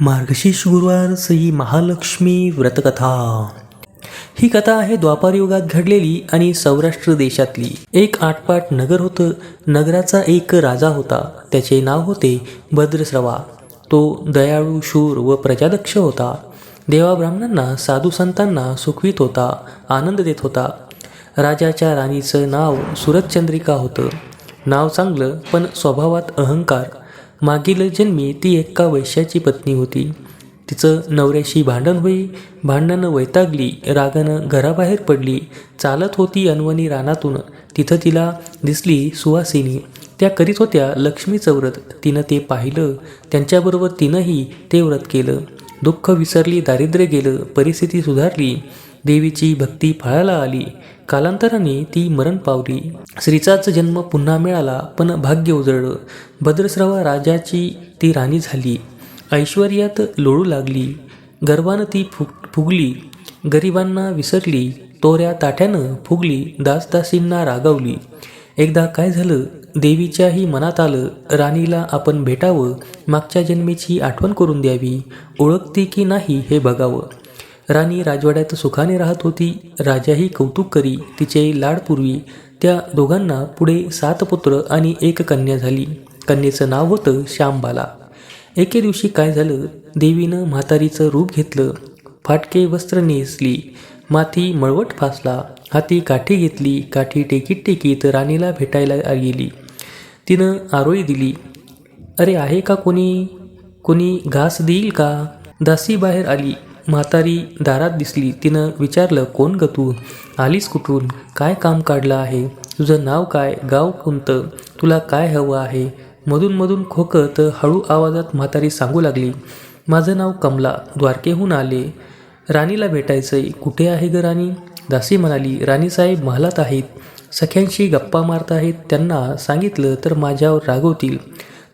मार्गशीर्ष गुरुवार श्री महालक्ष्मी व्रतकथा. ही कथा आहे द्वापार युगात घडलेली आणि सौराष्ट्र देशातली. एक आटपाट नगर होतं. नगराचा एक राजा होता. त्याचे नाव होते भद्रस्रवा तो दयाळू शूर व प्रजादक्ष होता. देवा ब्राह्मणांना साधू संतांना सुखवीत होता आनंद देत होता. राजाच्या राणीचं नाव सुरतचंद्रिका होतं. नाव चांगलं पण स्वभावात अहंकार. मागील जन्मी ती एका वैश्याची पत्नी होती. तिचं नवऱ्याशी भांडण होई भांडणानं वैतागली रागानं घराबाहेर पडली चालत होती अनवणी रानातून. तिथं तिला दिसली सुवासिनी. त्या करीत होत्या लक्ष्मीचं व्रत तिनं ते पाहिलं. त्यांच्याबरोबर तिनंही ते व्रत केलं. दुःख विसरली दारिद्र्य गेलं परिस्थिती सुधारली. देवीची भक्ती फळाला आली. कालांतराने ती मरण पावली. श्रीचाच जन्म पुन्हा मिळाला पण भाग्य उजळलं. भद्रस्रवा राजाची ती राणी झाली. ऐश्वर्यात लोळू लागली. गर्वानं ती फुग फुगली. गरिबांना विसरली. तोऱ्या ताट्यानं फुगली. दासदासींना रागावली. एकदा काय झालं? देवीच्याही मनात आलं राणीला आपण भेटावं. मागच्या जन्मीची आठवण करून द्यावी. ओळखती की नाही हे बघावं. राणी राजवाड्यात सुखाने राहत होती. राजाही कौतुक करी तिचे लाडपूर्वी त्या दोघांना पुढे सात पुत्र आणि एक कन्या झाली. कन्येचं नाव होतं श्यामबाला. एके दिवशी काय झालं? देवीनं म्हातारीचं रूप घेतलं. फाटके वस्त्र नेसली. माथी मळवट फासला. हाती काठी घेतली. काठी टेकीत टेकीत राणीला भेटायला गेली. तिनं आरोळी दिली. अरे आहे का कोणी? कोणी घास देईल का? दासी बाहेर आली. म्हातारी दारात दिसली तिनं विचारलं कोण ग तू? आलीस कुठून? काय काम काढलं आहे? तुझं नाव काय? गाव कोणतं? तुला काय हवं आहे? मधून मधून खोकत हळू आवाजात म्हातारी सांगू लागली माझं नाव कमला द्वारकेहून आले. राणीला भेटायचंय. कुठे आहे ग राणी? दासी म्हणाली राणीसाहेब महालात आहेत. सख्यांशी गप्पा मारत आहेत. त्यांना सांगितलं तर माझ्यावर रागवतील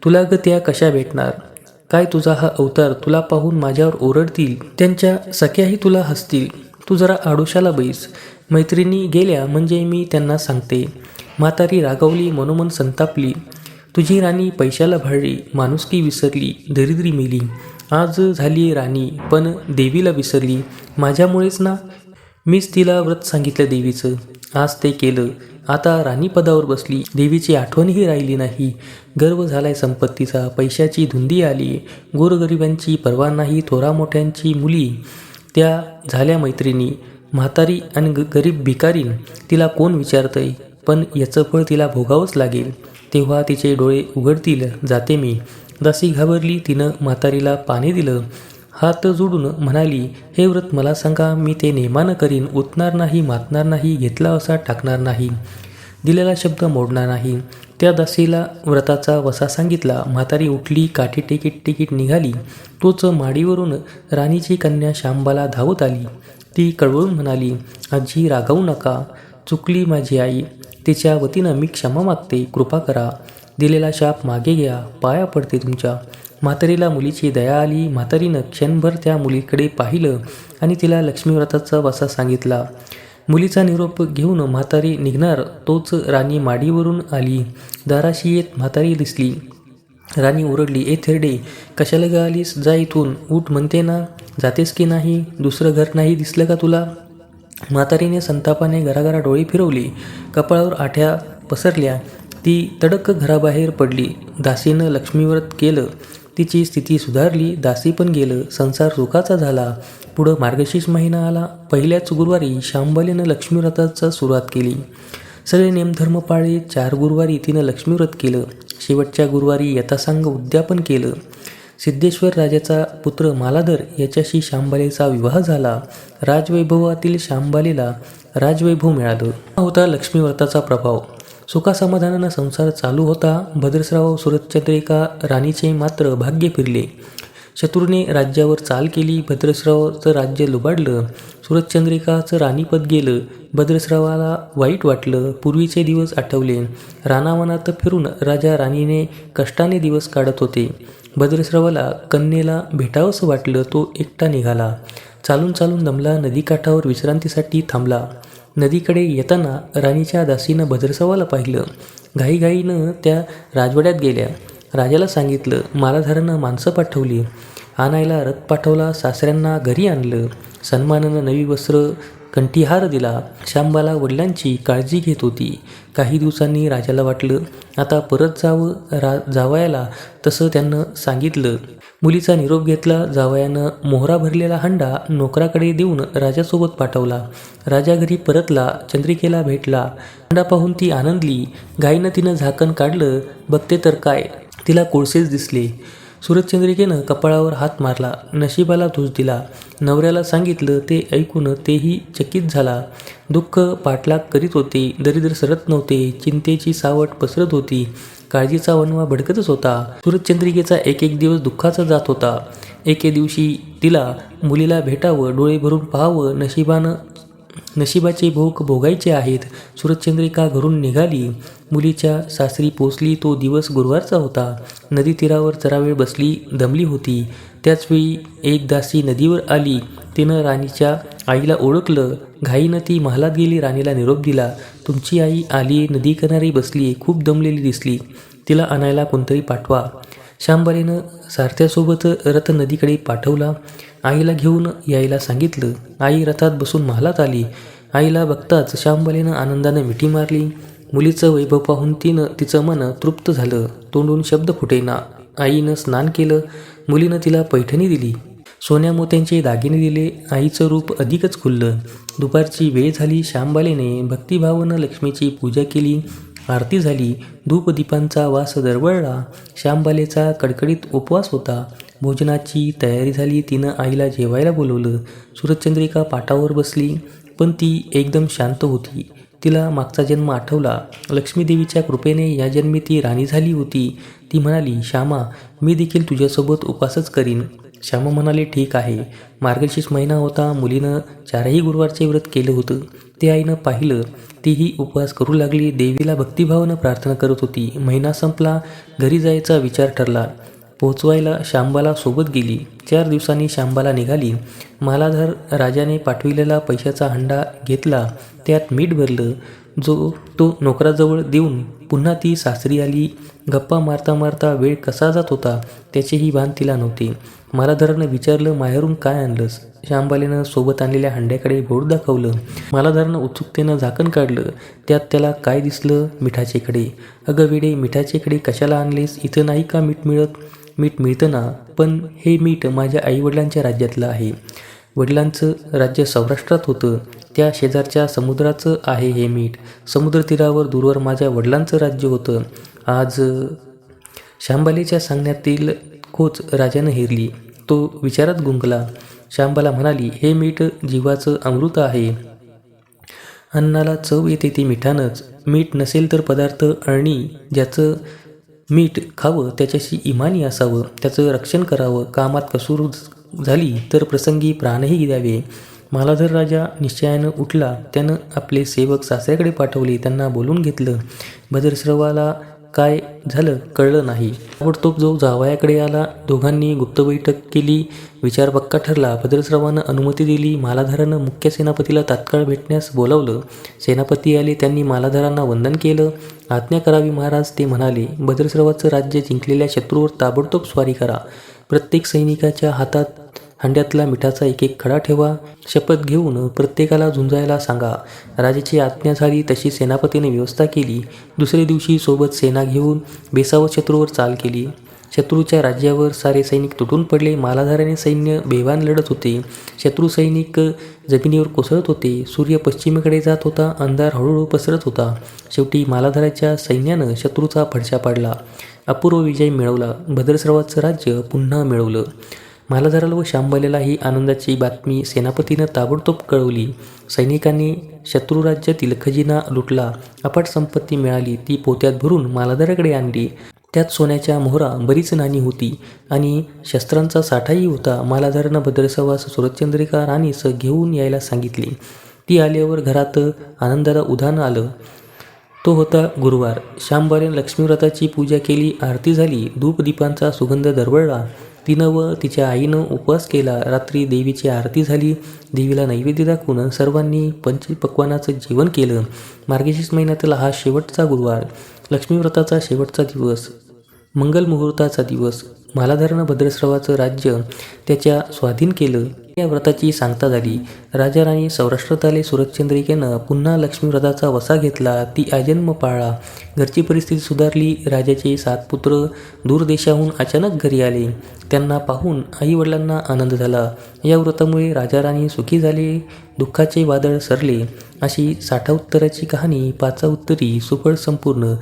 तुला ग त्या कशा भेटणार? काय तुझा हा अवतार तुला पाहून माझ्यावर ओरडतील? त्यांच्या सख्याही तुला हसतील. तू जरा आडोशाला बैस. मैत्रिणी गेल्या म्हणजे मी त्यांना सांगते. म्हातारी रागवली मनोमन संतापली. तुझी राणी पैशाला भाळली माणुसकी विसरली दरिद्री मेली. आज झाली राणी पण देवीला विसरली. माझ्यामुळेच ना? मीच तिला व्रत सांगितलं देवीचं. आज ते केलं. आता राणी पदावर बसली. देवीची आठवणही राहिली नाही. गर्व झालाय संपत्तीचा. पैशाची धुंदी आली. गोरगरिबांची पर्वा नाही थोरा मोठ्यांची मुली. त्या झाल्या मैत्रिणी. म्हातारी आणि ग गरीब भिकारीन तिला कोण विचारतंय? पण याचं फळ तिला भोगावंच लागेल. तेव्हा तिचे डोळे उघडतील. जाते मी. दासी घाबरली. तिनं म्हातारीला पाणी दिलं. हात जोडून म्हणाली हे व्रत मला सांगा मी ते नेमानं करीन उतणार नाही मातणार नाही घेतला असा टाकणार नाही. दिलेला शब्द मोडणार नाही. त्या दासीला व्रताचा वसा सांगितला. म्हातारी उठली काठी टिकीट तिकीट निघाली. तोच माडीवरून राणीची कन्या शांबाला धावत आली. ती कळवळून म्हणाली आजी रागावू नका. चुकली माझी आई. तिच्या वतीनं मी क्षमा मागते. कृपा करा. दिलेला शाप मागे घ्या. पाया पडते तुमच्या. म्हातारीला मुलीची दया आली. म्हातारीनं क्षणभर त्या मुलीकडे पाहिलं आणि तिला लक्ष्मीव्रताचा वसा सांगितला. मुलीचा निरोप घेऊन म्हातारी निघणार तोच राणी माडीवरून आली. दाराशी येत म्हातारी दिसली. राणी ओरडली ए थेरडे कशाला ग आलीस? जा इथून. उठ म्हणते ना. जातेस की नाही? दुसरं घर नाही दिसलं का तुला? म्हातारीने संतापाने घराघरा डोळे फिरवली. कपाळावर आठ्या पसरल्या. ती तडक घराबाहेर पडली. दासीनं लक्ष्मीव्रत केलं. तिची स्थिती सुधारली दासी पण गेलं संसार सुखाचा झाला. पुढं मार्गशीर्ष महिना आला. पहिल्याच गुरुवारी शांबलीनं लक्ष्मीव्रताचा सुरुवात केली. सगळे नेमधर्म पाळले चार गुरुवारी तिनं लक्ष्मीव्रत केलं. शेवटच्या गुरुवारी यथासांग उद्यापन केलं. सिद्धेश्वर राजाचा पुत्र मालाधर याच्याशी शांबालेचा विवाह झाला. राजवैभवातील शांबालेला राजवैभव मिळालं. हा होता लक्ष्मीव्रताचा प्रभाव. सुखासमाधानानं संसार चालू होता. भद्रसराव सुरतचंद्रिका राणीचे मात्र भाग्य फिरले. शत्रूने राज्यावर चाल केली. भद्रसरावचं राज्य लुबाडलं. सुरतचंद्रिकाचं राणीपद गेलं. भद्रसरावाला वाईट वाटलं. पूर्वीचे दिवस आठवले. रानावनात फिरून राजा राणीने कष्टाने दिवस काढत होते. भद्रसरावाला कन्येला भेटावंसं वाटलं. तो एकटा निघाला. चालून चालून दमला. नदीकाठावर विश्रांतीसाठी थांबला. नदीकडे येताना राणीच्या दासीनं भद्रसवाला पाहिलं. घाईघाईनं त्या राजवाड्यात गेल्या. राजाला सांगितलं मालाधारानं माणसं पाठवली. आणायला रथ पाठवला सासऱ्यांना घरी आणलं. सन्मानानं नवी वस्त्र कंठीहार दिला. शांबाला वडिलांची काळजी घेत होती. काही दिवसांनी राजाला वाटलं आता परत जावं रा जावयाला तसं त्यांना सांगितलं. मुलीचा निरोप घेतला जावयानं मोहरा भरलेला हंडा नोकराकडे देऊन राजासोबत पाठवला. राजा घरी परतला चंद्रिकेला भेटला. हंडा पाहून ती आनंदली. गाईनं तिनं झाकण काढलं बघते तर काय? तिला कोळसेच दिसले. सूरजचंद्रिकेनं कपाळावर हात मारला नशिबाला धूस दिला. नवऱ्याला सांगितलं ते ऐकून तेही चकित झाला. दुःख पाठलाग करीत होते दरिद्र सरत नव्हते चिंतेची सावट पसरत होती. काळजीचा वनवा भडकतच होता. सूरजचंद्रिकेचा एक एक दिवस दुःखाचा जात होता. एके दिवशी तिला मुलीला भेटावं डोळे भरून पाहावं नशिबानं नशिबाचे भोग भोगायचे आहेत. सूरजचंद्रिका घरून निघाली. मुलीच्या सासरी पोचली तो दिवस गुरुवारचा होता. नदी तीरावर जरा वेळ बसली दमली होती. त्याचवेळी एक दासी नदीवर आली. तिनं राणीच्या आईला ओळखलं. घाईनं ती महालात गेली राणीला निरोप दिला. तुमची आई आली नदी किनारी बसली खूप दमलेली दिसली. तिला आणायला कोणतरी पाठवा. शांबारीनं सारथ्यासोबत रथ नदीकडे पाठवला. आईला घेऊन यायला सांगितलं. आई रथात बसून महालात आली. आईला बघताच शांबालीनं आनंदानं मिठी मारली. मुलीचं वैभव पाहून तिनं तिचं मन तृप्त झालं. तोंडून शब्द फुटेना. आईनं स्नान केलं. मुलीनं तिला पैठणी दिली. सोन्या मोत्यांचे दागिने दिले. आईचं रूप अधिकच खुललं. दुपारची वेळ झाली. श्यामबालेने भक्तिभावानं लक्ष्मीची पूजा केली. आरती झाली. धूपदीपांचा वास दरवळला. श्यामबालेचा कडकडीत उपवास होता. भोजनाची तयारी झाली. तिनं आईला जेवायला बोलवलं. सूरजचंद्रिका पाटावर बसली पण ती एकदम शांत होती. तिला मागचा जन्म आठवला. लक्ष्मीदेवीच्या कृपेने या जन्मी ती राणी झाली होती. ती म्हणाली श्यामा मी देखील तुझ्यासोबत उपासच करीन. श्यामा म्हणाले ठीक आहे. मार्गशीर्ष महिना होता. मुलीनं चारही गुरुवारचे व्रत केलं होतं. ते आईनं पाहिलं तीही उपवास करू लागली. देवीला भक्तिभावानं प्रार्थना करत होती. महिना संपला घरी जायचा विचार ठरला. पोचवायला शांबाला सोबत गेली. चार दिवसांनी शांबाला निघाली. मालाधर राजाने पाठविलेला पैशाचा हंडा घेतला. त्यात मीठ भरलं. जो तो नोकराजवळ देऊन पुन्हा ती सासरी आली. गप्पा मारता मारता वेळ कसा जात होता त्याचेही भान तिला नव्हते. मालाधरानं विचारलं माहेरून काय आणलंस? शांबालेनं सोबत आणलेल्या हंड्याकडे बोट दाखवलं. मालाधरानं उत्सुकतेनं झाकण काढलं. त्यात त्याला काय दिसलं? मिठाचेकडे. अगं वेडे मिठाचेकडे कशाला आणलेस? इथं नाही का मीठ मिळत? मीठ मिळतं ना पण हे मीठ माझ्या आईवडिलांच्या राज्यातलं आहे. वडिलांचं राज्य सौराष्ट्रात होतं. त्या शेजारच्या समुद्राचं आहे हे मीठ. समुद्र तीरावर दूरवर माझ्या वडिलांचं राज्य होतं. आज शांबालीच्या सांगण्यातील खोच राजानं हेरली. तो विचारात गुंकला. शांबाला म्हणाली हे मीठ जीवाचं अमृत आहे. अन्नाला चव येते ती मिठानंच. मीठ नसेल तर पदार्थ अळणी ज्याचं मीठ खावं त्याच्याशी इमानी असावं. त्याचं रक्षण करावं. कामात कसूर झाली तर प्रसंगी प्राणही द्यावे. मालाधर राजा निश्चयानं उठला. त्यानं आपले सेवक सासऱ्याकडे पाठवले. त्यांना बोलून घेतलं भद्रश्रवाला काय झालं कळलं नाही. ताबडतोब जो जावयाकडे आला दोघांनी गुप्त बैठक केली. विचार पक्का ठरला भद्रश्रवानं अनुमती दिली. मालाधारानं मुख्य सेनापतीला तात्काळ भेटण्यास बोलावलं. सेनापती आले त्यांनी मालाधारांना वंदन केलं. आज्ञा करावी महाराज ते म्हणाले भद्रश्रवाचं राज्य जिंकलेल्या शत्रूवर ताबडतोब स्वारी करा. प्रत्येक सैनिकाच्या हातात हंड्यातला मिठाचा एक एक खडा ठेवा. शपथ घेऊन प्रत्येकाला झुंजायला सांगा. राजाची आज्ञा झाली तशी सेनापतीने व्यवस्था केली. दुसऱ्या दिवशी सोबत सेना घेऊन बेसावत शत्रूवर चाल केली. शत्रूच्या राज्यावर सारे सैनिक तुटून पडले. मालाधाराने सैन्य बेवान लढत होते. शत्रू सैनिक जमिनीवर कोसळत होते. सूर्य पश्चिमेकडे जात होता. अंधार हळूहळू पसरत होता. शेवटी मालाधाराच्या सैन्यानं शत्रूचा फडशा पाडला. अपूर्व विजय मिळवला. भद्रस्रवाचं राज्य पुन्हा मिळवलं. मालाधराल व शांबलेला ही आनंदाची बातमी सेनापतीनं ताबडतोब कळवली. सैनिकांनी शत्रू राज्यातील खजिना लुटला. अपाट संपत्ती मिळाली. ती पोत्यात भरून मालाधाराकडे आणली. त्यात सोन्याच्या मोहरा बरीच नाणी होती आणि शस्त्रांचा साठाही होता. मालाधरानं भद्रसवास सुरतचंद्रिका राणीस घेऊन यायला सांगितले. ती आल्यावर घरात आनंदाला उधाण आलं. तो होता गुरुवार. श्यामबारेन लक्ष्मीव्रताची पूजा केली. आरती झाली. धूपदीपांचा सुगंध दरवळला. तिनं व तिच्या आईनं उपवास केला. रात्री देवीची आरती झाली. देवीला नैवेद्य दाखवून सर्वांनी पंचपक्वानाचं जेवण केलं. मार्गशीर्ष महिन्यातला हा शेवटचा गुरुवार. लक्ष्मीव्रताचा शेवटचा दिवस. मंगल मुहूर्ताचा दिवस. मालाधरण भद्रश्रवाचं राज्य त्याच्या स्वाधीन केलं या व्रताची सांगता झाली. राजा राणी सौराष्ट्रात आले सुरतचंद्रिकेनं पुन्हा लक्ष्मी व्रताचा वसा घेतला ती आजन्म पाळला. घरची परिस्थिती सुधारली राजाचे सात पुत्र दूरदेशाहून अचानक घरी आले. त्यांना पाहून आईवडिलांना आनंद झाला. या व्रतामुळे राजा राणी सुखी झाले दुःखाचे वादळ सरले. अशी साठा उत्तराची कहाणी पाचा उत्तरी सुफळ संपूर्ण